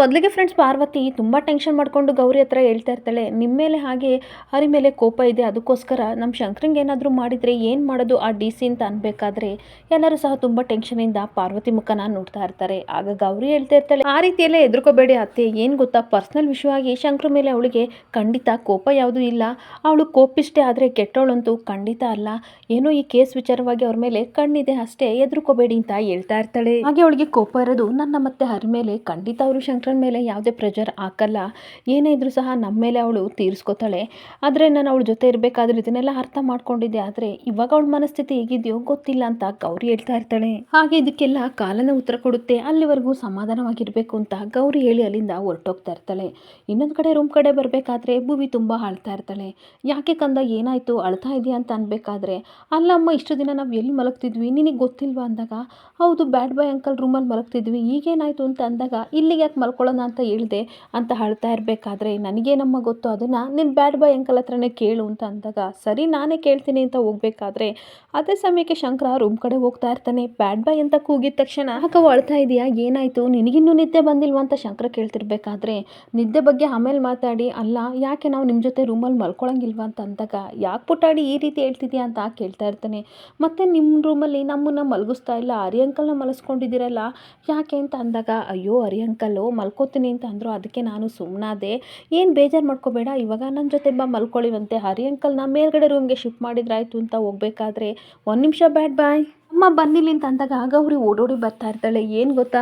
ಮೊದಲಿಗೆ ಫ್ರೆಂಡ್ಸ್ ಪಾರ್ವತಿ ತುಂಬ ಟೆನ್ಷನ್ ಮಾಡ್ಕೊಂಡು ಗೌರಿ ಹತ್ರ ಹೇಳ್ತಾ ಇರ್ತಾಳೆ ನಿಮ್ಮ ಮೇಲೆ ಹಾಗೆ ಹರಿ ಮೇಲೆ ಕೋಪ ಇದೆ, ಅದಕ್ಕೋಸ್ಕರ ನಮ್ಮ ಶಂಕರಿಂಗ್ ಏನಾದರೂ ಮಾಡಿದರೆ ಏನು ಮಾಡೋದು ಆ ಡಿ ಸಿ ಅಂತ ಅನ್ಬೇಕಾದ್ರೆ? ಎಲ್ಲರೂ ಸಹ ತುಂಬ ಟೆನ್ಷನಿಂದ ಪಾರ್ವತಿ ಮುಖನ ನೋಡ್ತಾ ಇರ್ತಾರೆ. ಆಗ ಗೌರಿ ಹೇಳ್ತಾ ಇರ್ತಾಳೆ, ಆ ರೀತಿಯಲ್ಲೇ ಎದುರ್ಕೋಬೇಡಿ ಅತ್ತೆ, ಏನು ಗೊತ್ತಾ? ಪರ್ಸ್ನಲ್ ವಿಷಯವಾಗಿ ಶಂಕರ ಮೇಲೆ ಅವಳಿಗೆ ಖಂಡಿತ ಕೋಪ ಯಾವುದೂ ಇಲ್ಲ. ಅವಳು ಕೋಪಿಷ್ಟೇ ಆದರೆ ಕೆಟ್ಟವಳಂತೂ ಖಂಡಿತ ಅಲ್ಲ. ಏನೋ ಈ ಕೇಸ್ ವಿಚಾರವಾಗಿ ಅವ್ರ ಮೇಲೆ ಕಣ್ಣಿದೆ ಅಷ್ಟೇ ಎದುರ್ಕೋಬೇಡಿ ಅಂತ ಹೇಳ್ತಾ ಇರ್ತಾಳೆ. ಹಾಗೆ ಅವಳಿಗೆ ಕೋಪ ಇರೋದು ನನ್ನ ಮತ್ತೆ ಹರಿ ಮೇಲೆ. ಖಂಡಿತ ಅವರು ಶಂಕರನ್ ಮೇಲೆ ಯಾವುದೇ ಪ್ರೆಷರ್ ಹಾಕಲ್ಲ, ಏನೇ ಇದ್ರೂ ಸಹ ನಮ್ಮ ಮೇಲೆ ಅವಳು ತೀರಿಸ್ಕೊತಾಳೆ. ಆದರೆ ನಾನು ಅವಳ ಜೊತೆ ಇರಬೇಕಾದ್ರೆ ಇದನ್ನೆಲ್ಲ ಅರ್ಥ ಮಾಡ್ಕೊಂಡಿದ್ದೆ, ಆದರೆ ಇವಾಗ ಅವಳ ಮನಸ್ಥಿತಿ ಹೇಗಿದೆಯೋ ಗೊತ್ತಿಲ್ಲ ಅಂತ ಗೌರಿ ಹೇಳ್ತಾ ಇರ್ತಾಳೆ. ಹಾಗೆ ಇದಕ್ಕೆಲ್ಲ ಕಾಲನ ಉತ್ತರ ಕೊಡುತ್ತೆ, ಅಲ್ಲಿವರೆಗೂ ಸಮಾಧಾನವಾಗಿರಬೇಕು ಅಂತ ಗೌರಿ ಹೇಳಿ ಅಲ್ಲಿಂದ ಹೊರಟೋಗ್ತಾ ಇರ್ತಾಳೆ. ಇನ್ನೊಂದು ಕಡೆ ರೂಮ್ ಕಡೆ ಬರಬೇಕಾದ್ರೆ ಭುವಿ ತುಂಬ ಅಳ್ತಾ ಇರ್ತಾಳೆ. ಯಾಕೆ ಕಂದ, ಏನಾಯಿತು? ಅಳ್ತಾ ಇದೆಯಾ ಅಂತ ಅನ್ಬೇಕಾದ್ರೆ, ಅಲ್ಲಮ್ಮ, ಇಷ್ಟು ದಿನ ನಾವು ಎಲ್ಲಿ ಮಲಗ್ತಿದ್ವಿ? ನಿನಗೆ ಗೊತ್ತಿಲ್ವಾ? ಅಂದಾಗ, ಹೌದು ಬ್ಯಾಡ್ ಬಾಯ್ ಅಂಕಲ್ ರೂಮಲ್ಲಿ ಮಲಗ್ತಿದ್ವಿ. ಈಗೇನಾಯಿತು? ಅಂತ ಅಂದಾಗ, ಇಲ್ಲಿಗೆ ಯಾಕೆ ಮಲ್ಕೊಳ್ಳೋಣ ಅಂತ ಹೇಳಿದೆ ಅಂತ ಅಳ್ತಾ ಇರಬೇಕಾದ್ರೆ ನನಗೇನಮ್ಮ ಗೊತ್ತು ಅದನ್ನು ನಿನ್ನ ಬ್ಯಾಡ್ ಬಾಯ್ ಅಂಕಲ್ ಹತ್ರನೇ ಕೇಳು ಅಂತ ಅಂದಾಗ, ಸರಿ, ನಾನೇ ಕೇಳ್ತೀನಿ ಅಂತ ಹೋಗ್ಬೇಕಾದ್ರೆ ಅದೇ ಸಮಯಕ್ಕೆ ಶಂಕರ ರೂಮ್ ಕಡೆ ಹೋಗ್ತಾ ಇರ್ತಾನೆ. ಬ್ಯಾಡ್ ಬಾಯ್ ಅಂತ ಕೂಗಿದ ತಕ್ಷಣ ಅಕ್ಕ ಅಳ್ತಾ ಇದೆಯಾ? ಏನಾಯಿತು? ನಿನಗಿನ್ನೂ ನಿದ್ದೆ ಬಂದಿಲ್ವ? ಅಂತ ಶಂಕರ ಕೇಳ್ತಿರ್ಬೇಕಾದ್ರೆ, ನಿದ್ದೆ ಬಗ್ಗೆ ಆಮೇಲೆ ಮಾತಾಡಿ, ಅಲ್ಲ, ಯಾಕೆ ನಾವು ನಿಮ್ಮ ಜೊತೆ ರೂಮಲ್ಲಿ ಮಲ್ಕೊಳಂಗಿಲ್ವಾ? ಅಂತ ಅಂದಾಗ, ಯಾಕೆ ಪುಟ್ಟಾಡಿ ಈ ರೀತಿ ಹೇಳ್ತಿದ್ಯಾ? ಅಂತ ಕೇಳ್ತಾ ಇರ್ತಾನೆ. ಮತ್ತು ನಿಮ್ಮ ರೂಮಲ್ಲಿ ನಮ್ಮನ್ನು ಮಲಗಿಸ್ತಾ ಇಲ್ಲ? ಹರಿ ಅಂಕಲ್ನ ಮಲಸ್ಕೊಂಡಿದ್ದೀರಲ್ಲ? ಯಾಕೆ? ಅಂತ ಅಂದಾಗ, ಅಯ್ಯೋ ಹರಿ ಅಂಕಲ್ಲು ಮಲ್ಕೋತೀನಿ ಅಂತ ಅಂದರು ಅದಕ್ಕೆ ನಾನು ಸುಮ್ಮನಾದೆ ಏನು ಬೇಜಾರು ಮಾಡ್ಕೋಬೇಡ, ಇವಾಗ ನನ್ನ ಜೊತೆ ಬಾ ಮಲ್ಕೊಳ್ಳಿವಂತೆ. ಹರಿ ಅಂಕಲ್ ಅಂಕಲ್ನ ಮೇಲ್ಗಡೆ ರೂಮ್ಗೆ ಶಿಫ್ಟ್ ಮಾಡಿದ್ರಾಯ್ತು ಅಂತ ಹೋಗ್ಬೇಕಾದ್ರೆ. ಒಂದು ನಿಮಿಷ ಬ್ಯಾಡ್ ಬಾಯ್. ಅಮ್ಮ ಬನ್ನಿಲ್ಲಿ ಅಂತ ಅಂದಾಗ ಗೌರಿ ಓಡೋಡಿ ಬರ್ತಾ ಇರ್ತಾಳೆ. ಏನು ಗೊತ್ತಾ?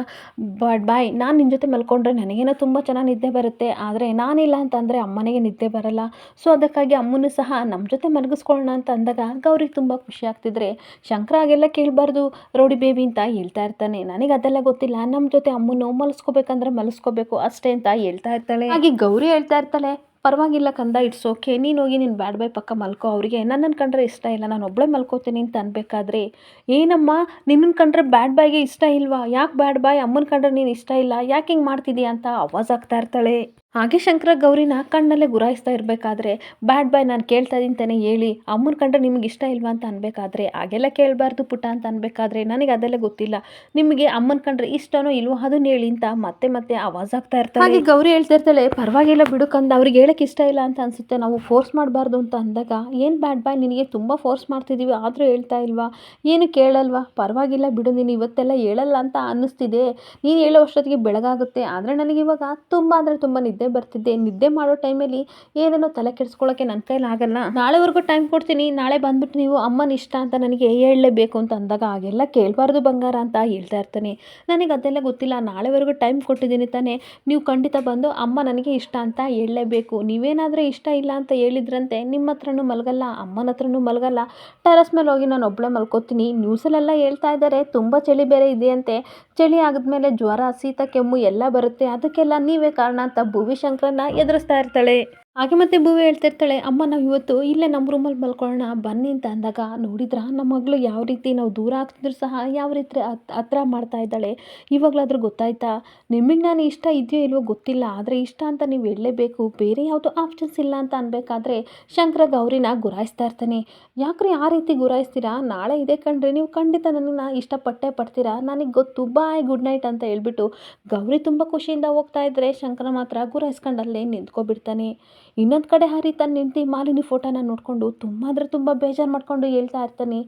ಬಾಡ್ ಬಾಯ್, ನಾನು ನಿನ್ನ ಜೊತೆ ಮಲ್ಕೊಂಡ್ರೆ ನನಗೇನೋ ತುಂಬ ಚೆನ್ನಾಗಿ ನಿದ್ದೆ ಬರುತ್ತೆ. ಆದರೆ ನಾನಿಲ್ಲ ಅಂತಂದರೆ ಅಮ್ಮನಿಗೆ ನಿದ್ದೆ ಬರಲ್ಲ. ಸೊ ಅದಕ್ಕಾಗಿ ಅಮ್ಮನೂ ಸಹ ನಮ್ಮ ಜೊತೆ ಮಲಗಿಸ್ಕೊಳ್ಳೋಣ ಅಂತ ಅಂದಾಗ ಗೌರಿಗೆ ತುಂಬ ಖುಷಿ ಆಗ್ತಿದ್ರೆ, ಶಂಕರ, ಹಾಗೆಲ್ಲ ಕೇಳಬಾರ್ದು, ರೌಡಿ ಬೇಬಿ ಅಂತ ಹೇಳ್ತಾ ಇರ್ತಾನೆ. ನನಗೆ ಅದೆಲ್ಲ ಗೊತ್ತಿಲ್ಲ. ನಮ್ಮ ಜೊತೆ ಅಮ್ಮನು ಮಲಸ್ಕೋಬೇಕಂದ್ರೆ ಮಲಸ್ಕೋಬೇಕು ಅಷ್ಟೇ ಅಂತ ಹೇಳ್ತಾ ಇರ್ತಾಳೆ. ಹಾಗೆ ಗೌರಿ ಹೇಳ್ತಾ ಇರ್ತಾಳೆ ಪರವಾಗಿಲ್ಲ ಕಂದ ಇಟ್ಸ್ ಓಕೆ ನೀನು ಹೋಗಿ ನೀನು ಬ್ಯಾಡ್ ಬಾಯ್ ಪಕ್ಕ ಮಲ್ಕೋ ಅವರಿಗೆ. ನನ್ನನ್ನು ಕಂಡ್ರೆ ಇಷ್ಟ ಇಲ್ಲ, ನಾನು ಒಬ್ಬಳೇ ಮಲ್ಕೋತೀನಿ ಅಂತ ಅನ್ಬೇಕಾದ್ರೆ. ಏನಮ್ಮ ನಿನ್ನನ್ನು ಕಂಡ್ರೆ ಬ್ಯಾಡ್ ಬಾಯ್ಗೆ ಇಷ್ಟ ಇಲ್ವಾ? ಯಾಕೆ ಬ್ಯಾಡ್ ಬಾಯ್ ಅಮ್ಮನ ಕಂಡ್ರೆ ನೀನು ಇಷ್ಟ ಇಲ್ಲ? ಯಾಕೆ ಹಿಂಗೆ ಮಾಡ್ತಿದ್ದೀಯ ಅಂತ ಅವಾಜ್ ಆಗ್ತಾ ಇರ್ತಾಳೆ. ಹಾಗೆ ಶಂಕರ ಗೌರಿನ ಕಣ್ಣಲ್ಲೇ ಗುರಾಯಿಸ್ತಾ ಇರಬೇಕಾದ್ರೆ, ಬ್ಯಾಡ್ ಬಾಯ್ ನಾನು ಕೇಳ್ತಾ ಇದ್ದೀನಿ ತಾನೇ, ಹೇಳಿ. ಅಮ್ಮನ ಕಂಡ್ರೆ ನಿಮ್ಗೆ ಇಷ್ಟ ಇಲ್ವಾ ಅಂತ ಅನ್ಬೇಕಾದ್ರೆ, ಹಾಗೆಲ್ಲ ಕೇಳಬಾರ್ದು ಪುಟ ಅಂತ ಅನ್ಬೇಕಾದ್ರೆ ನನಗೆ ಅದೆಲ್ಲ ಗೊತ್ತಿಲ್ಲ. ನಿಮಗೆ ಅಮ್ಮನ ಕಂಡ್ರೆ ಇಷ್ಟನೋ ಇಲ್ವೋ ಅದನ್ನ ಹೇಳಿ ಅಂತ ಮತ್ತೆ ಮತ್ತೆ ಆವಾಜ್ ಆಗ್ತಾ ಇರ್ತಾರೆ ಹಾಗೆ ಗೌರಿ ಹೇಳ್ತಾ ಇರ್ತಾಳೆ, ಪರವಾಗಿಲ್ಲ ಬಿಡು ಕಂದ, ಅವ್ರಿಗೆ ಹೇಳಕ್ಕೆ ಇಷ್ಟ ಇಲ್ಲ ಅಂತ ಅನ್ಸುತ್ತೆ. ನಾವು ಫೋರ್ಸ್ ಮಾಡಬಾರ್ದು ಅಂತ ಅಂದಾಗ, ಏನು ಬ್ಯಾಡ್ ಬಾಯ್ ನಿನಗೆ ತುಂಬ ಫೋರ್ಸ್ ಮಾಡ್ತಿದ್ದೀವಿ ಆದರೂ ಹೇಳ್ತಾ ಇಲ್ವಾ? ಏನು ಕೇಳಲ್ವಾ? ಪರವಾಗಿಲ್ಲ ಬಿಡು, ನೀನು ಇವತ್ತೆಲ್ಲ ಹೇಳಲ್ಲ ಅಂತ ಅನ್ನಿಸ್ತಿದೆ. ನೀನು ಹೇಳೋ ಅಷ್ಟೊತ್ತಿಗೆ ಬೆಳಗಾಗುತ್ತೆ. ಆದರೆ ನನಗೆ ಇವಾಗ ತುಂಬ ಅಂದರೆ ತುಂಬ ನಿದ್ದೆ ಬರ್ತಿದ್ದೆ. ನಿದ್ದೆ ಮಾಡೋ ಟೈಮಲ್ಲಿ ಏನೇನೋ ತಲೆ ಕೆಡಿಸ್ಕೊಳ್ಳೋಕ್ಕೆ ನನ್ನ ಕೈಲಿ ಆಗಲ್ಲ. ನಾಳೆವರೆಗೂ ಟೈಮ್ ಕೊಡ್ತೀನಿ. ನಾಳೆ ಬಂದ್ಬಿಟ್ಟು ನೀವು ಅಮ್ಮನ ಇಷ್ಟ ಅಂತ ನನಗೆ ಹೇಳಲೇಬೇಕು ಅಂತ ಅಂದಾಗ ಹಾಗೆಲ್ಲ ಕೇಳಬಾರ್ದು ಬಂಗಾರ ಅಂತ ಹೇಳ್ತಾ ಇರ್ತಾನೆ. ನನಗೆ ಅದೆಲ್ಲ ಗೊತ್ತಿಲ್ಲ. ನಾಳೆವರೆಗೂ ಟೈಮ್ ಕೊಟ್ಟಿದ್ದೀನಿ ತಾನೇ. ನೀವು ಖಂಡಿತ ಬಂದು ಅಮ್ಮ ನನಗೆ ಇಷ್ಟ ಅಂತ ಹೇಳಲೇಬೇಕು. ನೀವೇನಾದರೂ ಇಷ್ಟ ಇಲ್ಲ ಅಂತ ಹೇಳಿದ್ರಂತೆ, ನಿಮ್ಮ ಹತ್ರನೂ ಮಲಗಲ್ಲ, ಅಮ್ಮನ ಹತ್ರನೂ ಮಲಗಲ್ಲ. ಟೆರಸ್ ಮೇಲೆ ಹೋಗಿ ನಾನು ಒಬ್ಬಳೆ ಮಲ್ಕೋತೀನಿ. ನ್ಯೂಸಲ್ಲೆಲ್ಲ ಹೇಳ್ತಾ ಇದ್ದಾರೆ. ತುಂಬ ಚಳಿ ಬೇರೆ ಇದೆಯಂತೆ. ಚಳಿ ಆಗಿದ್ಮೇಲೆ ಜ್ವರ, ಶೀತ, ಕೆಮ್ಮು ಎಲ್ಲ ಬರುತ್ತೆ. ಅದಕ್ಕೆಲ್ಲ ನೀವೇ ಕಾರಣ ಅಂತ ಭುವಿ ಶಂಕರನ್ನ ಎದುರಿಸ್ತಾ ಇರ್ತಾಳೆ. ಹಾಗೆ ಮತ್ತೆ ಭುವಿ ಹೇಳ್ತಿರ್ತಾಳೆ, ಅಮ್ಮ, ನಾವು ಇವತ್ತು ಇಲ್ಲೇ ನಮ್ಮ ರೂಮಲ್ಲಿ ಮಲ್ಕೊಳ್ಳೋಣ, ಬನ್ನಿ ಅಂತ ಅಂದಾಗ ನೋಡಿದ್ರ ನಮ್ಮ ಮಗಳು ಯಾವ ರೀತಿ ನಾವು ದೂರ ಆಗ್ತಿದ್ರು ಸಹ ಯಾವ ರೀತಿ ಹತ್- ಹತ್ರ ಮಾಡ್ತಾ ಇದ್ದಾಳೆ. ಇವಾಗಲಾದ್ರೂ ಗೊತ್ತಾಯ್ತಾ? ನಿಮಗೆ ನಾನು ಇಷ್ಟ ಇದೆಯೋ ಇಲ್ವೋ ಗೊತ್ತಿಲ್ಲ, ಆದರೆ ಇಷ್ಟ ಅಂತ ನೀವು ಹೇಳಲೇಬೇಕು. ಬೇರೆ ಯಾವುದೋ ಆಪ್ಷನ್ಸ್ ಇಲ್ಲ ಅಂತ ಅನ್ಬೇಕಾದ್ರೆ ಶಂಕರ ಗೌರಿನ ಗುರಾಯಿಸ್ತಾ ಇರ್ತಾನೆ. ಯಾಕ್ರಿ ಆ ರೀತಿ ಗುರಾಯಿಸ್ತೀರಾ? ನಾಳೆ ಇದೆ ಕಂಡ್ರೆ ನೀವು ಖಂಡಿತ ನನಗೆ ಇಷ್ಟಪಟ್ಟೆ ಪಡ್ತೀರಾ? ನನಗೆ ಗೊತ್ತು, ಬಾಯ್, ಗುಡ್ ನೈಟ್ ಅಂತ ಹೇಳ್ಬಿಟ್ಟು ಗೌರಿ ತುಂಬ ಖುಷಿಯಿಂದ ಹೋಗ್ತಾ ಇದ್ರೆ ಶಂಕರ ಮಾತ್ರ ಗುರಾಯಿಸ್ಕೊಂಡಲ್ಲೇ ನಿಂತ್ಕೊಬಿಡ್ತಾನೆ. ಇನ್ನೊಂದು ಕಡೆ ಹರಿ ತನ್ನ ಹೆಂಡತಿ ಮಾಲಿನಿ ಫೋಟೋನ ನೋಡಿಕೊಂಡು ತುಂಬ ಅಂದರೆ ತುಂಬ ಬೇಜಾರು ಮಾಡಿಕೊಂಡು ಹೇಳ್ತಾ ಇರ್ತಾನೆ.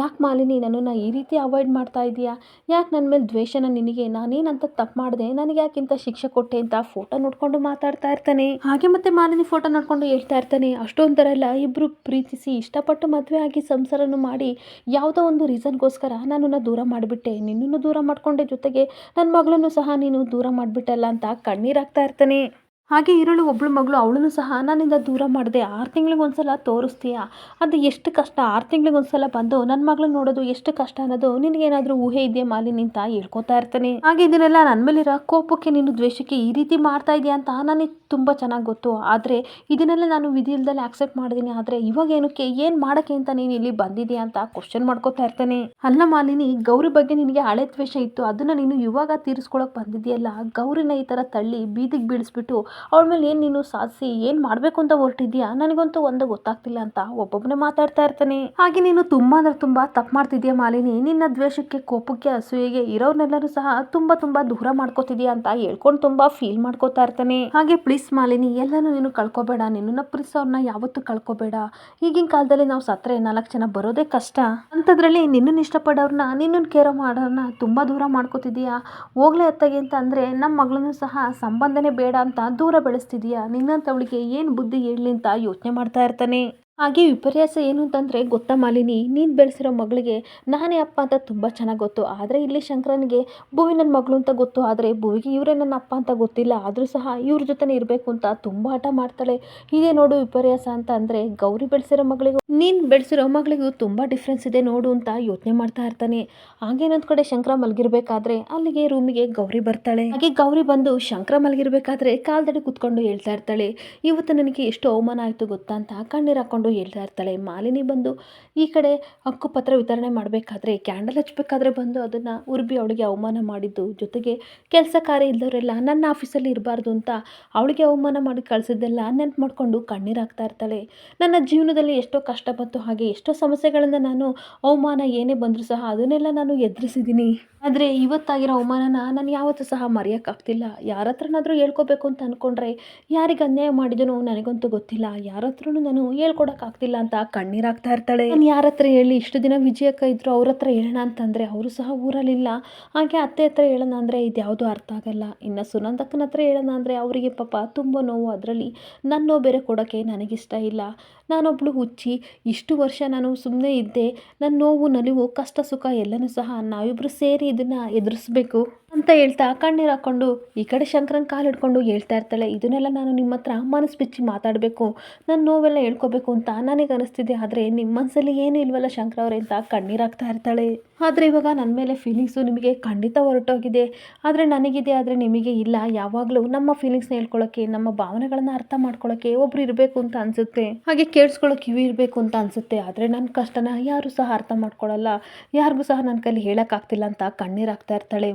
ಯಾಕೆ ಮಾಲಿನಿ, ನನ್ನನ್ನು ಈ ರೀತಿ ಅವಾಯ್ಡ್ ಮಾಡ್ತಾ ಇದೀಯಾ ಯಾಕೆ ನನ್ನ ಮೇಲೆ ದ್ವೇಷನ ನಿನಗೆ? ನಾನೇನಂತ ತಪ್ಪು ಮಾಡಿದೆ? ನನಗೆ ಯಾಕೆ ಇಂಥ ಶಿಕ್ಷೆ ಕೊಟ್ಟೆ ಅಂತ ಫೋಟೋ ನೋಡಿಕೊಂಡು ಮಾತಾಡ್ತಾ ಇರ್ತಾನೆ. ಹಾಗೆ ಮತ್ತೆ ಮಾಲಿನಿ ಫೋಟೋ ನೋಡಿಕೊಂಡು ಹೇಳ್ತಾ ಇರ್ತಾನೆ. ಅಷ್ಟೊಂಥರ ಎಲ್ಲ ಇಬ್ಬರು ಪ್ರೀತಿಸಿ ಇಷ್ಟಪಟ್ಟು ಮದುವೆ ಆಗಿ ಸಂಸಾರನು ಮಾಡಿ ಯಾವುದೋ ಒಂದು ರೀಸನ್ಗೋಸ್ಕರ ನನ್ನನ್ನು ದೂರ ಮಾಡಿಬಿಟ್ಟೆ. ನಿನ್ನನ್ನು ದೂರ ಮಾಡಿಕೊಂಡೆ ಜೊತೆಗೆ ನನ್ನ ಮಗಳನ್ನು ಸಹ ನೀನು ದೂರ ಮಾಡಿಬಿಟ್ಟಲ್ಲ ಅಂತ ಕಣ್ಣೀರಾಗ್ತಾ ಇರ್ತಾನೆ. ಹಾಗೆ ಇರಳು ಒಬ್ಳು ಮಗಳು ಅವಳನ್ನು ಸಹ ನನ್ನಿಂದ ದೂರ ಮಾಡಿದೆ. ಆರು ತಿಂಗಳಿಗೆ ಒಂದ್ಸಲ ತೋರಿಸ್ತೀಯ? ಅದು ಎಷ್ಟು ಕಷ್ಟ? ಆರು ತಿಂಗಳಿಗೆ ಒಂದ್ಸಲ ಬಂದು ನನ್ನ ಮಗಳನ್ನ ನೋಡೋದು ಎಷ್ಟು ಕಷ್ಟ ಅನ್ನೋದು ನಿನಗೇನಾದರೂ ಊಹೆ ಇದೆಯಾ ಮಾಲಿನಿ ಅಂತ ಹೇಳ್ಕೊತಾ ಇರ್ತಾನೆ. ಹಾಗೆ ಇದನ್ನೆಲ್ಲ ನನ್ನ ಮೇಲಿರೋ ಕೋಪಕ್ಕೆ ನೀನು ದ್ವೇಷಕ್ಕೆ ಈ ರೀತಿ ಮಾಡ್ತಾ ಇದೆಯಾ ಅಂತ ನನಗೆ ತುಂಬ ಚೆನ್ನಾಗಿ ಗೊತ್ತು. ಆದರೆ ಇದನ್ನೆಲ್ಲ ನಾನು ವಿಧಿ ಆಕ್ಸೆಪ್ಟ್ ಮಾಡಿದ್ದೀನಿ ಆದರೆ ಇವಾಗ ಏನಕ್ಕೆ, ಏನು ಮಾಡೋಕ್ಕೆ ಅಂತ ನೀನು ಇಲ್ಲಿ ಬಂದಿದೆಯಾ ಅಂತ ಕ್ವಶನ್ ಮಾಡ್ಕೋತಾ ಇರ್ತಾನೆ. ಅಲ್ಲ ಮಾಲಿನಿ, ಗೌರಿ ಬಗ್ಗೆ ನಿನಗೆ ಹಳೆ ದ್ವೇಷ ಇತ್ತು. ಅದನ್ನು ನೀನು ಇವಾಗ ತೀರಿಸ್ಕೊಳಕ್ಕೆ ಬಂದಿದೆಯಲ್ಲ, ಗೌರಿನ ಈ ಥರ ತಳ್ಳಿ ಬೀದಿಗೆ ಬೀಳಿಸ್ಬಿಟ್ಟು ಅವಳ ಮೇಲೆ ಏನು ನೀನು ಸಾಧಿಸಿ ಏನು ಮಾಡಬೇಕು ಅಂತ ಹೊರಟಿದ್ಯಾ? ನನಗಂತೂ ಒಂದು ಗೊತ್ತಾಗ್ತಿಲ್ಲ ಅಂತ ಒಬ್ಬೊಬ್ಬನೇ ಮಾತಾಡ್ತಾ ಇರ್ತಾನೆ. ಹಾಗೆ ನೀನು ತುಂಬ ಅಂದ್ರೆ ತುಂಬ ತಪ್ಪು ಮಾಡ್ತಿದ್ಯಾ ಮಾಲಿನಿ? ನಿನ್ನ ದ್ವೇಷಕ್ಕೆ, ಕೋಪಕ್ಕೆ, ಅಸೂಯೆಗೆ ಇರೋರ್ನೆಲ್ಲರೂ ಸಹ ತುಂಬ ತುಂಬ ದೂರ ಮಾಡ್ಕೋತಿದ್ಯಾ ಅಂತ ಹೇಳ್ಕೊಂಡು ತುಂಬ ಫೀಲ್ ಮಾಡ್ಕೋತಾ ಇರ್ತಾನೆ. ಹಾಗೆ ಪ್ಲೀಸ್ ಮಾಲಿನಿ, ಎಲ್ಲನೂ ನೀನು ಕಳ್ಕೊಬೇಡ. ನಿನ್ನನ್ನು ಅವ್ರನ್ನ ಯಾವತ್ತೂ ಕಳ್ಕೊಬೇಡ. ಈಗಿನ ಕಾಲದಲ್ಲಿ ನಾವು ಸತ್ರೆ ನಾಲ್ಕು ಜನ ಬರೋದೇ ಕಷ್ಟ. ಅಂಥದ್ರಲ್ಲಿ ನಿನ್ನನ್ನು ಇಷ್ಟಪಡೋರ್ನ ನಿನ್ನನ್ನು ಕೇರ್ ಮಾಡೋರ್ನ ತುಂಬ ದೂರ ಮಾಡ್ಕೋತಿದ್ಯಾ? ಹೋಗ್ಲೇ ಅತ್ತಗೆ ಅಂತ ಅಂದರೆ ನಮ್ಮ ಮಗಳನ್ನು ಸಹ ಸಂಬಂಧನೇ ಬೇಡ ಅಂತ ದೂರ ಬೆಳೆಸ್ತಿದೀಯಾ? ನಿನ್ನಂಥವಳಿಗೆ ಏನು ಬುದ್ಧಿ ಹೇಳಲಿ ಅಂತ ಯೋಚನೆ ಮಾಡ್ತಾ ಇರ್ತಾನೆ? ಹಾಗೆ ವಿಪರ್ಯಾಸ ಏನು ಅಂತಂದರೆ, ಗೊತ್ತಾ ಮಾಲಿನಿ, ನೀನು ಬೆಳೆಸಿರೋ ಮಗಳಿಗೆ ನಾನೇ ಅಪ್ಪ ಅಂತ ತುಂಬ ಚೆನ್ನಾಗಿ ಗೊತ್ತು. ಆದರೆ ಇಲ್ಲಿ ಶಂಕರನಿಗೆ ಭುವಿ ನನ್ನ ಮಗಳು ಅಂತ ಗೊತ್ತು. ಆದರೆ ಭುವಿಗೆ ಇವರೇ ನನ್ನ ಅಪ್ಪ ಅಂತ ಗೊತ್ತಿಲ್ಲ. ಆದರೂ ಸಹ ಇವ್ರ ಜೊತೆನೇ ಇರಬೇಕು ಅಂತ ತುಂಬ ಹಠ ಮಾಡ್ತಾಳೆ. ಇದೇ ನೋಡು ವಿಪರ್ಯಾಸ ಅಂತ ಅಂದರೆ, ಗೌರಿ ಬೆಳೆಸಿರೋ ಮಗಳಿಗೂ ನೀನು ಬೆಳೆಸಿರೋ ಮಗಳಿಗೂ ತುಂಬ ಡಿಫ್ರೆನ್ಸ್ ಇದೆ ನೋಡು ಅಂತ ಯೋಚನೆ ಮಾಡ್ತಾ ಇರ್ತಾನೆ. ಹಾಗೇನೊಂದು ಕಡೆ ಶಂಕರ ಮಲಗಿರ್ಬೇಕಾದ್ರೆ ಅಲ್ಲಿಗೆ ರೂಮಿಗೆ ಗೌರಿ ಬರ್ತಾಳೆ. ಹಾಗೆ ಗೌರಿ ಬಂದು ಶಂಕರ ಮಲಗಿರ್ಬೇಕಾದ್ರೆ ಕಾಲ್ದಡಿ ಕುತ್ಕೊಂಡು ಹೇಳ್ತಾ ಇರ್ತಾಳೆ. ಇವತ್ತು ನನಗೆ ಎಷ್ಟು ಅವಮಾನ ಆಯಿತು ಗೊತ್ತಾ? ಅಂತ ಕಣ್ಣೀರು ಹಾಕ್ಕೊಂಡು ಹೇಳ್ತಾ ಇರ್ತಾಳೆ. ಮಾಲಿನಿ ಬಂದು, ಈ ಕಡೆ ಹಕ್ಕುಪತ್ರ ವಿತರಣೆ ಮಾಡಬೇಕಾದ್ರೆ ಕ್ಯಾಂಡಲ್ ಹಚ್ಚಬೇಕಾದ್ರೆ ಬಂದು ಅದನ್ನು ಉರ್ಬಿ ಅವಳಿಗೆ ಅವಮಾನ ಮಾಡಿದ್ದು. ಜೊತೆಗೆ ಕೆಲಸ ಕಾರ್ಯ ಇಲ್ಲದವರೆಲ್ಲ ನನ್ನ ಆಫೀಸಲ್ಲಿ ಇರಬಾರ್ದು ಅಂತ ಅವಳಿಗೆ ಅವಮಾನ ಮಾಡಿ ಕಳಿಸಿದ್ದೆಲ್ಲ ನೆನ್ಪು ಮಾಡಿಕೊಂಡು ಕಣ್ಣೀರು ಹಾಕ್ತಾ ಇರ್ತಾಳೆ. ನನ್ನ ಜೀವನದಲ್ಲಿ ಎಷ್ಟೋ ಕಷ್ಟ ಬಂತು, ಹಾಗೆ ಎಷ್ಟೋ ಸಮಸ್ಯೆಗಳನ್ನು ನಾನು ಅವಮಾನ ಏನೇ ಬಂದರೂ ಸಹ ಅದನ್ನೆಲ್ಲ ನಾನು ಎದುರಿಸಿದ್ದೀನಿ. ಆದರೆ ಇವತ್ತಾಗಿರೋ ಅವಮಾನನ ನಾನು ಯಾವತ್ತೂ ಸಹ ಮರೆಯೋಕ್ಕಾಗ್ತಿಲ್ಲ. ಯಾರ ಹತ್ರನಾದರೂ ಹೇಳ್ಕೊಬೇಕು ಅಂತ ಅಂದ್ಕೊಂಡ್ರೆ ಯಾರಿಗೆ ಅನ್ಯಾಯ ಮಾಡಿದನು ನನಗಂತೂ ಗೊತ್ತಿಲ್ಲ. ಯಾರ ಹತ್ರನು ನಾನು ಹೇಳ್ಕೊಡೋಕ್ಕಾಗ್ತಿಲ್ಲ ಅಂತ ಕಣ್ಣೀರಾಗ್ತಾ ಇರ್ತಾಳೆ. ನಾನು ಯಾರ ಹತ್ರ ಹೇಳಿ ಇಷ್ಟು ದಿನ ವಿಜಯಕ್ಕ ಇದ್ರು ಅವ್ರ ಹತ್ರ ಹೇಳೋಣ ಅಂತಂದರೆ ಅವರು ಸಹ ಊರಲ್ಲಿಲ್ಲ. ಹಾಗೆ ಅತ್ತೆ ಹತ್ರ ಹೇಳೋಣ ಅಂದರೆ ಇದ್ಯಾವುದೂ ಅರ್ಥ ಆಗಲ್ಲ. ಇನ್ನು ಸುನಂದಕ್ಕನ ಹತ್ರ ಹೇಳೋಣ ಅಂದರೆ ಅವರಿಗೆ ಪಾಪ ತುಂಬ ನೋವು. ಅದರಲ್ಲಿ ನನ್ನೋ ಬೇರೆ ಕೊಡೋಕ್ಕೆ ನನಗಿಷ್ಟ ಇಲ್ಲ. ನಾನೊಬ್ಳು ಹುಚ್ಚಿ, ಇಷ್ಟು ವರ್ಷ ನಾನು ಸುಮ್ಮನೆ ಇದ್ದೆ ನನ್ನ ನೋವು, ನಲಿವು, ಕಷ್ಟ, ಸುಖ ಎಲ್ಲನೂ ಸಹ ನಾವಿಬ್ಬರು ಸೇರಿ ಇದನ್ನು ಎದುರಿಸ್ಬೇಕು. ಅಂತ ಹೇಳ್ತಾ ಕಣ್ಣೀರು ಹಾಕೊಂಡು ಈ ಕಡೆ ಶಂಕರನ್ ಕಾಲು ಹಿಡ್ಕೊಂಡು ಹೇಳ್ತಾ ಇರ್ತಾಳೆ. ಇದನ್ನೆಲ್ಲ ನಾನು ನಿಮ್ಮ ಹತ್ರ ಮನಸ್ಸು ಬಿಚ್ಚಿ ಮಾತಾಡಬೇಕು. ನನ್ನ ನೋವೆಲ್ಲ ಹೇಳ್ಕೋಬೇಕು ಅಂತ ನನಗೆ ಅನಿಸ್ತಿದೆ. ಆದರೆ ನಿಮ್ಮ ಮನಸ್ಸಲ್ಲಿ ಏನೂ ಇಲ್ವಲ್ಲ ಶಂಕರ ಅವರೇ ಅಂತ ಕಣ್ಣೀರು ಹಾಕ್ತಾ ಇರ್ತಾಳೆ. ಆದರೆ ಇವಾಗ ನನ್ನ ಮೇಲೆ ಫೀಲಿಂಗ್ಸು ನಿಮಗೆ ಖಂಡಿತ ಹೊರಟೋಗಿದೆ. ಆದರೆ ನನಗಿದೆ, ಆದರೆ ನಿಮಗೆ ಇಲ್ಲ. ಯಾವಾಗಲೂ ನಮ್ಮ ಫೀಲಿಂಗ್ಸ್ನ ಹೇಳ್ಕೊಳ್ಳೋಕ್ಕೆ ನಮ್ಮ ಭಾವನೆಗಳನ್ನು ಅರ್ಥ ಮಾಡ್ಕೊಳ್ಳೋಕ್ಕೆ ಒಬ್ರು ಇರಬೇಕು ಅಂತ ಅನಿಸುತ್ತೆ. ಹಾಗೆ ಕೇಳಿಸ್ಕೊಳ್ಳೋ ಕಿವಿ ಇರಬೇಕು ಅಂತ ಅನಿಸುತ್ತೆ. ಆದರೆ ನನ್ನ ಕಷ್ಟನ ಯಾರೂ ಸಹ ಅರ್ಥ ಮಾಡ್ಕೊಳ್ಳಲ್ಲ ಯಾರಿಗೂ ಸಹ ನನ್ನ ಕೈಲಿ ಹೇಳೋಕ್ಕಾಗ್ತಿಲ್ಲ ಅಂತ ಕಣ್ಣೀರು ಹಾಕ್ತಾ ಇರ್ತಾಳೆ.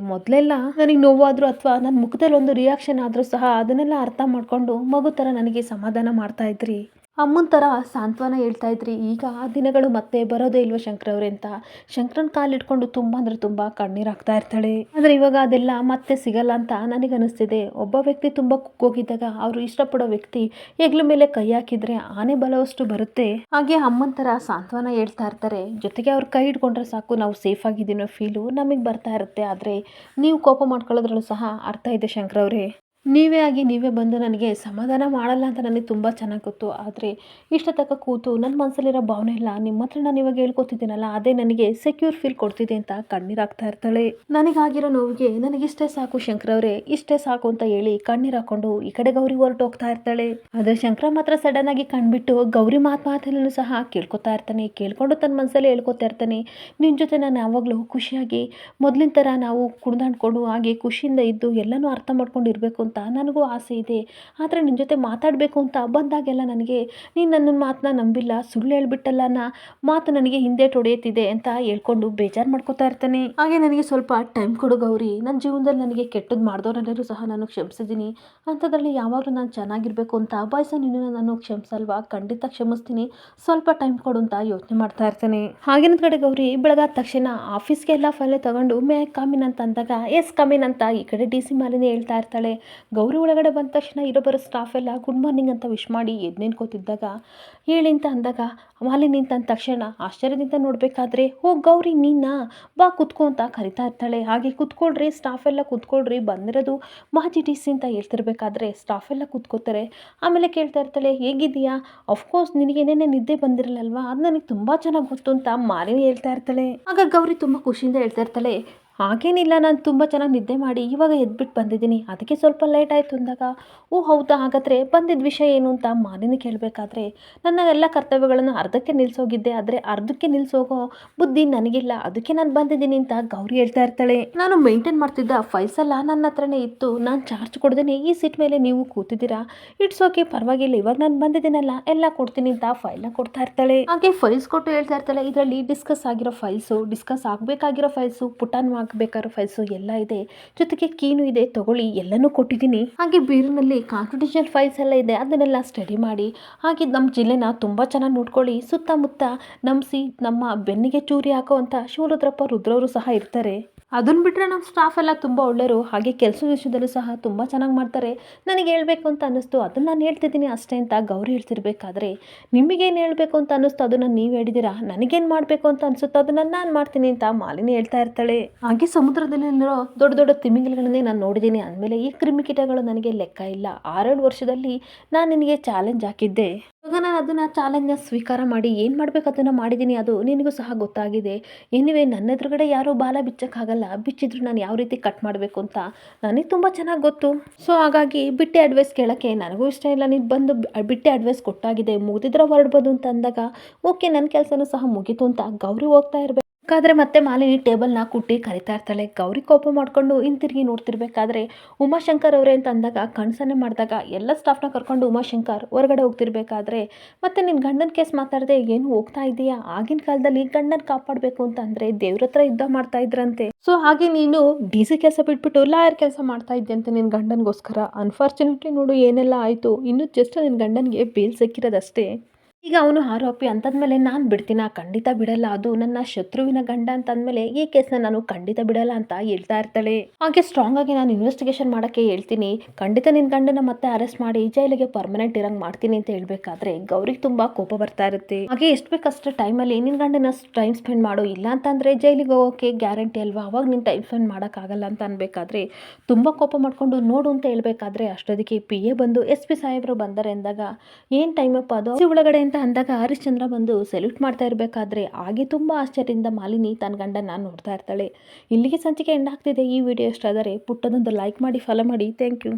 ಮೊದಲೆಲ್ಲ ನನಗೆ ನೋವಾದರೂ ಅಥವಾ ನನ್ನ ಮುಖದಲ್ಲಿ ಒಂದು ರಿಯಾಕ್ಷನ್ ಆದರೂ ಸಹ ಅದನ್ನೆಲ್ಲ ಅರ್ಥ ಮಾಡಿಕೊಂಡು ಮಗು ಥರ ನನಗೆ ಸಮಾಧಾನ ಮಾಡ್ತಾ ಇದ್ರಿ. ಅಮ್ಮನ ಥರ ಸಾಂತ್ವನ ಹೇಳ್ತಾ ಇದ್ರಿ. ಈಗ ಆ ದಿನಗಳು ಮತ್ತೆ ಬರೋದೇ ಇಲ್ವ ಶಂಕರವ್ರೆ ಅಂತ? ಶಂಕರನ್ ಕಾಲಿಟ್ಕೊಂಡು ತುಂಬ ಅಂದರೆ ತುಂಬ ಕಣ್ಣೀರು ಹಾಕ್ತಾ ಇರ್ತಾಳೆ. ಆದರೆ ಇವಾಗ ಅದೆಲ್ಲ ಮತ್ತೆ ಸಿಗಲ್ಲ ಅಂತ ನನಗೆ ಅನಿಸ್ತಿದೆ ಒಬ್ಬ ವ್ಯಕ್ತಿ ತುಂಬ ಕುಕ್ಕೋಗಿದ್ದಾಗ ಅವರು ಇಷ್ಟಪಡೋ ವ್ಯಕ್ತಿ ಹೆಗ್ಲ ಮೇಲೆ ಕೈ ಹಾಕಿದ್ರೆ ಆನೆ ಬಲವಷ್ಟು ಬರುತ್ತೆ. ಹಾಗೆ ಅಮ್ಮನ ಥರ ಸಾಂತ್ವನ ಹೇಳ್ತಾ ಇರ್ತಾರೆ. ಜೊತೆಗೆ ಅವ್ರು ಕೈ ಹಿಡ್ಕೊಂಡ್ರೆ ಸಾಕು, ನಾವು ಸೇಫ್ ಆಗಿದ್ದೀನೋ ಫೀಲು ನಮಗೆ ಬರ್ತಾ ಇರುತ್ತೆ. ಆದರೆ ನೀವು ಕೋಪ ಮಾಡ್ಕೊಳ್ಳೋದ್ರಲ್ಲೂ ಸಹ ಅರ್ಥ ಇದೆ ಶಂಕರ್ ಅವರೇ. ನೀವೇ ಆಗಿ ನೀವೇ ಬಂದು ನನಗೆ ಸಮಾಧಾನ ಮಾಡಲ್ಲ ಅಂತ ನನಗೆ ತುಂಬ ಚೆನ್ನಾಗಿ ಗೊತ್ತು. ಆದರೆ ಇಷ್ಟ ತಕ್ಕ ಕೂತು ನನ್ನ ಮನಸ್ಸಲ್ಲಿರೋ ಭಾವನೆ ಇಲ್ಲ. ನಿಮ್ಮ ಹತ್ರ ನಾನು ಇವಾಗ ಹೇಳ್ಕೊತಿದ್ದೀನಲ್ಲ, ಅದೇ ನನಗೆ ಸೆಕ್ಯೂರ್ ಫೀಲ್ ಕೊಡ್ತಿದೆ ಅಂತ ಕಣ್ಣೀರಾಗ್ತಾ ಇರ್ತಾಳೆ. ನನಗಾಗಿರೋ ನೋವಿಗೆ ನನಗಿಷ್ಟೇ ಸಾಕು ಶಂಕರ್ ಇಷ್ಟೇ ಸಾಕು ಅಂತ ಹೇಳಿ ಕಣ್ಣೀರು ಹಾಕೊಂಡು ಈ ಕಡೆ ಗೌರಿ ಹೊರಟೋಗ್ತಾ ಇರ್ತಾಳೆ. ಆದರೆ ಶಂಕರ ಮಾತ್ರ ಸಡನ್ ಆಗಿ ಕಣ್ಬಿಟ್ಟು ಗೌರಿ ಮಾತು ಸಹ ಕೇಳ್ಕೊತಾ ಇರ್ತಾನೆ. ಕೇಳ್ಕೊಂಡು ತನ್ನ ಮನಸ್ಸಲ್ಲಿ ಹೇಳ್ಕೊತಾ ಇರ್ತಾನೆ. ನಿನ್ನ ಜೊತೆ ನಾನು ಯಾವಾಗಲೂ ಖುಷಿಯಾಗಿ ಮೊದಲಿನ ಥರ ನಾವು ಕುಣಿದಾಡ್ಕೊಂಡು ಹಾಗೆ ಖುಷಿಯಿಂದ ಇದ್ದು ಎಲ್ಲನೂ ಅರ್ಥ ಮಾಡ್ಕೊಂಡು ಇರಬೇಕು ಅಂತ ನನಗೂ ಆಸೆ ಇದೆ. ಆದರೆ ನಿನ್ನ ಜೊತೆ ಮಾತಾಡಬೇಕು ಅಂತ ಬಂದಾಗೆಲ್ಲ ನನಗೆ, ನೀನು ನನ್ನ ಮಾತನ್ನ ನಂಬಿಲ್ಲ, ಸುಳ್ಳು ಹೇಳ್ಬಿಟ್ಟಲ್ಲ ನಾ, ಮಾತು ನನಗೆ ಹಿಂದೆ ತೊಡೆಯುತ್ತಿದೆ ಅಂತ ಹೇಳ್ಕೊಂಡು ಬೇಜಾರು ಮಾಡ್ಕೊತಾ ಇರ್ತಾನೆ. ಹಾಗೆ ನನಗೆ ಸ್ವಲ್ಪ ಟೈಮ್ ಕೊಡು ಗೌರಿ. ನನ್ನ ಜೀವನದಲ್ಲಿ ನನಗೆ ಕೆಟ್ಟದ್ದು ಮಾಡಿದವರೆಲ್ಲರೂ ಸಹ ನಾನು ಕ್ಷಮಿಸಿದ್ದೀನಿ. ಅಂಥದ್ರಲ್ಲಿ ಯಾವಾಗಲೂ ನಾನು ಚೆನ್ನಾಗಿರಬೇಕು ಅಂತ ಬಯಸ ನೀನು ನಾನು ಕ್ಷಮಿಸಲ್ವಾ? ಖಂಡಿತ ಕ್ಷಮಿಸ್ತೀನಿ. ಸ್ವಲ್ಪ ಟೈಮ್ ಕೊಡು ಅಂತ ಯೋಚನೆ ಮಾಡ್ತಾ ಇರ್ತಾನೆ. ಹಾಗಿನ ಕಡೆ ಗೌರಿ. ಬೆಳಗಾದ ತಕ್ಷಣ ಆಫೀಸ್ಗೆ ಎಲ್ಲ ಫೈಲೆ ತಗೊಂಡು, ಮೇ ಕಮಿನ್ ಅಂತ ಅಂದಾಗ ಎಸ್ ಕಮಿನ್ ಅಂತ ಈ ಕಡೆ ಡಿ ಸಿ ಮಾಲಿನಿ ಹೇಳ್ತಾ ಇರ್ತಾಳೆ. ಗೌರಿ ಒಳಗಡೆ ಬಂದ ತಕ್ಷಣ ಇರೋ ಬರೋ ಸ್ಟಾಫ್ ಎಲ್ಲ ಗುಡ್ ಮಾರ್ನಿಂಗ್ ಅಂತ ವಿಶ್ ಮಾಡಿ ಎದ್ದು ನಿಂತ್ಕೋತಿದ್ದಾಗ ಹೇಳಿ ಅಂತ ಅಂದಾಗ, ಮಾಲಿ ನಿಂತ ತಕ್ಷಣ, ಆಶ್ಚರ್ಯದಿಂದ ನೋಡಬೇಕಾದ್ರೆ, ಓ ಗೌರಿ ನೀನಾ? ಬಾ ಕುತ್ಕೋ ಅಂತ ಕರಿತಾ ಇರ್ತಾಳೆ. ಹಾಗೆ ಕುತ್ಕೊಳ್ರಿ ಸ್ಟಾಫ್ ಎಲ್ಲ ಕುತ್ಕೊಳ್ರಿ, ಬಂದಿರೋದು ಮಾಜಿ ಟಿ ಸಿ ಅಂತ ಹೇಳ್ತಿರ್ಬೇಕಾದ್ರೆ ಸ್ಟಾಫ್ ಎಲ್ಲ ಕುತ್ಕೋತಾರೆ. ಆಮೇಲೆ ಕೇಳ್ತಾ ಇರ್ತಾಳೆ ಹೇಗಿದೆಯಾ ಅಫ್ಕೋರ್ಸ್ ನಿನಗೆ ಏನೇನೇ ನಿದ್ದೆ ಬಂದಿರಲ್ಲಲ್ವಾ ಅದು ನನಗೆ ತುಂಬ ಚೆನ್ನಾಗಿ ಗೊತ್ತು ಅಂತ ಮಾಲಿನಿ ಹೇಳ್ತಾ ಇರ್ತಾಳೆ. ಆಗ ಗೌರಿ ತುಂಬ ಖುಷಿಯಿಂದ ಹೇಳ್ತಾ ಇರ್ತಾಳೆ ಹಾಗೇನಿಲ್ಲ, ನಾನು ತುಂಬ ಚೆನ್ನಾಗಿ ನಿದ್ದೆ ಮಾಡಿ ಇವಾಗ ಎದ್ಬಿಟ್ಟು ಬಂದಿದ್ದೀನಿ. ಅದಕ್ಕೆ ಸ್ವಲ್ಪ ಲೇಟ್ ಆಯಿತು ಅಂದಾಗ, ಓ, ಹೌದಾ? ಹಾಗಾದರೆ ಬಂದಿದ್ದ ವಿಷಯ ಏನು? ಅಂತ ಮಾಲಿನಿ ಕೇಳಬೇಕಾದ್ರೆ, ನನ್ನ ಎಲ್ಲ ಕರ್ತವ್ಯಗಳನ್ನು ಅರ್ಧಕ್ಕೆ ನಿಲ್ಲಿಸೋಗಿದ್ದೆ ಆದರೆ ಅರ್ಧಕ್ಕೆ ನಿಲ್ಲಿಸೋಗೋ ಬುದ್ಧಿ ನನಗಿಲ್ಲ. ಅದಕ್ಕೆ ನಾನು ಬಂದಿದ್ದೀನಿ ಅಂತ ಗೌರಿ ಹೇಳ್ತಾ ಇರ್ತಾಳೆ. ನಾನು ಮೇಂಟೈನ್ ಮಾಡ್ತಿದ್ದ ಫೈಲ್ಸ್ ಎಲ್ಲ ನನ್ನ ಹತ್ರನೇ ಇತ್ತು. ನಾನು ಚಾರ್ಜ್ ಕೊಡ್ದೇನೆ ಈ ಸೀಟ್ ಮೇಲೆ ನೀವು ಕೂತಿದ್ದೀರಾ? ಇಟ್ಸ್ ಓಕೆ ಪರವಾಗಿಲ್ಲ. ಇವಾಗ ನಾನು ಬಂದಿದ್ದೀನಲ್ಲ. ಎಲ್ಲ ಕೊಡ್ತೀನಿ ಅಂತ ಫೈಲ್ನ ಕೊಡ್ತಾ ಇರ್ತಾಳೆ. ಹಾಗೆ ಫೈಲ್ಸ್ ಕೊಟ್ಟು ಹೇಳ್ತಾ ಇರ್ತಾಳೆ. ಇದರಲ್ಲಿ ಡಿಸ್ಕಸ್ ಆಗಿರೋ ಫೈಲ್ಸು ಡಿಸ್ಕಸ್ ಆಗಬೇಕಾಗಿರೋ ಫೈಲ್ಸು ಪುಟಾನ್ವಾಗ ಹಾಕಬೇಕಾಗಿರೋ ಫೈಲ್ಸು ಎಲ್ಲ ಇದೆ. ಜೊತೆಗೆ ಕೀನು ಇದೆ, ತಗೊಳ್ಳಿ, ಎಲ್ಲನೂ ಕೊಟ್ಟಿದ್ದೀನಿ. ಹಾಗೆ ಬೀರಿನಲ್ಲಿ ಕಾನ್ಫಿಡೆನ್ಷಿಯಲ್ ಫೈಲ್ಸ್ ಎಲ್ಲ ಇದೆ, ಅದನ್ನೆಲ್ಲ ಸ್ಟಡಿ ಮಾಡಿ. ಹಾಗೆ ನಮ್ಮ ಜಿಲ್ಲೆನ ತುಂಬ ಚೆನ್ನಾಗಿ ನೋಡ್ಕೊಳ್ಳಿ. ಸುತ್ತಮುತ್ತ ನಂಬಿಸಿ ನಮ್ಮ ಬೆನ್ನಿಗೆ ಚೂರಿ ಹಾಕುವಂಥ ಶಿವರುದ್ರಪ್ಪ ರುದ್ರವರು ಸಹ ಇರ್ತಾರೆ. ಅದನ್ನು ಬಿಟ್ಟರೆ ನಮ್ಮ ಸ್ಟಾಫ್ ಎಲ್ಲ ತುಂಬ ಒಳ್ಳೆಯರು ಹಾಗೆ ಕೆಲಸ ವಿಷಯದಲ್ಲೂ ಸಹ ತುಂಬ ಚೆನ್ನಾಗಿ ಮಾಡ್ತಾರೆ. ನನಗೆ ಹೇಳಬೇಕು ಅಂತ ಅನ್ನಿಸ್ತು. ಅದನ್ನು ನಾನು ಹೇಳ್ತಿದ್ದೀನಿ ಅಷ್ಟೇ ಅಂತ ಗೌರಿ ಹೇಳ್ತಿರ್ಬೇಕಾದ್ರೆ, ನಿಮಗೇನು ಹೇಳಬೇಕು ಅಂತ ಅನ್ನಿಸ್ತು? ಅದನ್ನು ನೀವು ಹೇಳಿದ್ದೀರಾ ನನಗೇನು ಮಾಡಬೇಕು ಅಂತ ಅನಿಸುತ್ತೋ? ಅದನ್ನು ನಾನು ಮಾಡ್ತೀನಿ ಅಂತ ಮಾಲಿನಿ ಹೇಳ್ತಾ ಇರ್ತಾಳೆ. ಹಾಗೆ ಸಮುದ್ರದಲ್ಲಿರೋ ದೊಡ್ಡ ದೊಡ್ಡ ತಿಮಿಂಗಿಲಗಳನ್ನೇ ನಾನು ನೋಡಿದ್ದೀನಿ. ಅಂದಮೇಲೆ ಈ ಕ್ರಿಮಿಕೀಟಗಳು ನನಗೆ ಲೆಕ್ಕ ಇಲ್ಲ. ಆರೇಳು ವರ್ಷದಲ್ಲಿ ನಾನು ನಿನಗೆ ಚಾಲೆಂಜ್ ಹಾಕಿದ್ದೆ. ಇವಾಗ ನಾನು ಅದನ್ನು ಚಾಲೆಂಜ್ನ ಸ್ವೀಕಾರ ಮಾಡಿ ಏನು ಮಾಡಬೇಕು ಅದನ್ನು ಮಾಡಿದ್ದೀನಿ ಅದು ನಿನಗೂ ಸಹ ಗೊತ್ತಾಗಿದೆ. ಎನಿವೆ ನನ್ನ ಎದುರುಗಡೆ ಯಾರೂ ಬಾಲ ಬಿಚ್ಚಕ್ಕಾಗಲ್ಲ. ಬಿಚ್ಚಿದ್ರು ನಾನು ಯಾವ ರೀತಿ ಕಟ್ ಮಾಡಬೇಕು ಅಂತ ನನಗೆ ತುಂಬ ಚೆನ್ನಾಗಿ ಗೊತ್ತು. ಸೊ ಹಾಗಾಗಿ ಬಿಟ್ಟೆ ಅಡ್ವೈಸ್ ಕೇಳೋಕ್ಕೆ ನನಗೂ ಇಷ್ಟ ಇಲ್ಲ. ನೀನು ಬಂದು ಬಿಟ್ಟೆ ಅಡ್ವೈಸ್ ಕೊಟ್ಟಾಗಿದೆ. ಮುಗಿದಿದ್ರೆ ಹೊರಡ್ಬೋದು ಅಂತ ಅಂದಾಗ ಓಕೆ ನನ್ನ ಕೆಲಸನೂ ಸಹ ಮುಗೀತು ಅಂತ ಗೌರಿ ಹೋಗ್ತಾ ಇರಬೇಕು. ಬೇಕಾದ್ರೆ ಮತ್ತೆ ಮಾಲಿನಿ ಟೇಬಲ್ನ ಕುಟ್ಟಿ ಕರಿತಾ ಇರ್ತಾಳೆ. ಗೌರಿ ಕೋಪ ಮಾಡಿಕೊಂಡು ಹಿಂತಿರುಗಿ ನೋಡ್ತಿರ್ಬೇಕಾದ್ರೆ ಉಮಾಶಂಕರ್ ಅವರೇ ಅಂತ ಅಂದಾಗ, ಕಣ್ಸನ್ನೆ ಮಾಡಿದಾಗ ಎಲ್ಲ ಸ್ಟಾಫ್ನ ಕರ್ಕೊಂಡು ಉಮಾಶಂಕರ್ ಹೊರಗಡೆ ಹೋಗ್ತಿರ್ಬೇಕಾದ್ರೆ, ಮತ್ತೆ ನಿನ್ನ ಗಂಡನ ಕೇಸ್ ಮಾತಾಡದೆ ಏನು ಹೋಗ್ತಾ ಇದೆಯಾ? ಆಗಿನ ಕಾಲದಲ್ಲಿ ಗಂಡನ ಕಾಪಾಡಬೇಕು ಅಂತ ಅಂದರೆ ದೇವ್ರ ಹತ್ರ ಯುದ್ಧ ಮಾಡ್ತಾ ಇದ್ರಂತೆ. ಸೊ ಹಾಗೆ ನೀನು ಡಿ ಸಿ ಕೆಲಸ ಬಿಟ್ಬಿಟ್ಟು ಲಾಯರ್ ಕೆಲಸ ಮಾಡ್ತಾ ಇದ್ದಂತೆ ನಿನ್ನ ಗಂಡನಿಗೋಸ್ಕರ. ಅನ್ಫಾರ್ಚುನೇಟ್ಲಿ ನೋಡು, ಏನೆಲ್ಲ ಆಯಿತು. ಇನ್ನು ಜಸ್ಟ್ ನಿನ್ನ ಗಂಡನಿಗೆ ಬೇಲ್ ಸಿಕ್ಕಿರೋದಷ್ಟೇ. ಈಗ ಅವನು ಆರೋಪಿ ಅಂತಂದಮೇಲೆ ನಾನು ಬಿಡ್ತೀನ? ಖಂಡಿತ ಬಿಡಲ್ಲ. ಅದು ನನ್ನ ಶತ್ರುವಿನ ಗಂಡ ಅಂತಂದಮೇಲೆ ಈ ಕೇಸ್ನ ನಾನು ಖಂಡಿತ ಬಿಡಲ್ಲ ಅಂತ ಹೇಳ್ತಾ ಇರ್ತಾಳೆ. ಹಾಗೆ ಸ್ಟ್ರಾಂಗ್ ಆಗಿ ನಾನು ಇನ್ವೆಸ್ಟಿಗೇಷನ್ ಮಾಡೋಕ್ಕೆ ಹೇಳ್ತೀನಿ. ಖಂಡಿತ ನಿನ್ನ ಗಂಡನ ಮತ್ತೆ ಅರೆಸ್ಟ್ ಮಾಡಿ ಜೈಲಿಗೆ ಪರ್ಮನೆಂಟ್ ಇರಂಗ್ ಮಾಡ್ತೀನಿ ಅಂತ ಹೇಳ್ಬೇಕಾದ್ರೆ ಗೌರಿಗೆ ತುಂಬಾ ಕೋಪ ಬರ್ತಾ ಇರುತ್ತೆ. ಹಾಗೆ ಎಷ್ಟು ಬೇಕಷ್ಟು ಟೈಮಲ್ಲಿ ನಿನ್ನ ಗಂಡನ ಟೈಮ್ ಸ್ಪೆಂಡ್ ಮಾಡು. ಇಲ್ಲ ಅಂತಂದ್ರೆ ಜೈಲಿಗೆ ಹೋಗೋಕೆ ಗ್ಯಾರಂಟಿ ಅಲ್ವಾ? ಅವಾಗ ನೀನು ಟೈಮ್ ಸ್ಪೆಂಡ್ ಮಾಡೋಕ್ಕಾಗಲ್ಲ ಅಂತ ಅನ್ಬೇಕಾದ್ರೆ ತುಂಬಾ ಕೋಪ ಮಾಡ್ಕೊಂಡು ನೋಡು ಅಂತ ಹೇಳ್ಬೇಕಾದ್ರೆ ಅಷ್ಟೊದಕ್ಕೆ ಪಿ ಎ ಬಂದು ಎಸ್ ಪಿ ಸಾಹೇಬರು ಬಂದರೆ ಅಂದಾಗ ಏನು ಟೈಮಪ್ಪ ಅದು? ಒಳಗಡೆ ಅಂತ ಅಂದಾಗ ಹರಿಶ್ಚಂದ್ರ ಬಂದು ಸೆಲ್ಯೂಟ್ ಮಾಡ್ತಾ ಇರಬೇಕಾದ್ರೆ ಹಾಗೆ ತುಂಬ ಆಶ್ಚರ್ಯದಿಂದ ಮಾಲಿನಿ ತನ್ನ ಗಂಡನ ನೋಡ್ತಾ ಇರ್ತಾಳೆ. ಇಲ್ಲಿಗೆ ಸಂಚಿಕೆ ಎಂಡ್ ಆಗ್ತಿದೆ. ಈ ವಿಡಿಯೋ ಇಷ್ಟ ಆದರೆ ಪುಟ್ಟದೊಂದು ಲೈಕ್ ಮಾಡಿ ಫಾಲೋ ಮಾಡಿ. Thank you